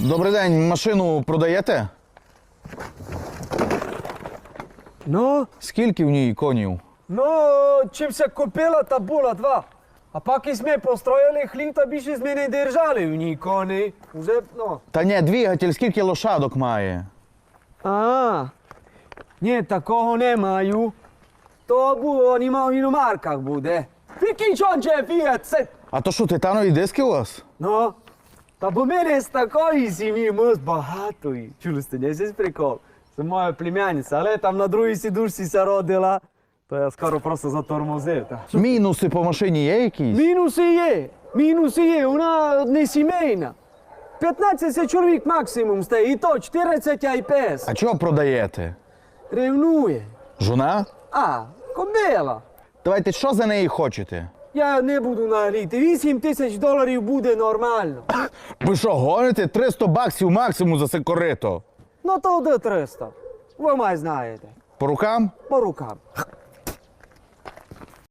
Добрий день, машину продаєте? Ну, Скільки в ній конів? ну, чим се купила та була два. А поки ми построїли хлів, та більше з мене держали в ній коні. Уже, ну. Та ні, двигатель, скільки лошадок має? А, ні, такого не маю. То було, нема в іномарках буде. Який чон же це? А то що, титанові диски у вас? Ну, та бо мене з такої сім'ї мос багатої. Чули сте, не це прикол. Це моя племянниця, але там на другій сідушці се родила. То я скоро просто затормозив. Та. Мінуси по машині є якісь? Мінуси є, мінуси є, вона не сімейна. 15 чоловік максимум стає, і то 40 айпес. А чого продаєте? Ревнує. Жона? А, кобила. Давайте, що за неї хочете? Я не буду нагліти. 8 тисяч доларів буде нормально. Ви що, гоните 300 баксів максимум за це корито? Ну то де 300. Ви май знаєте. По рукам? По рукам.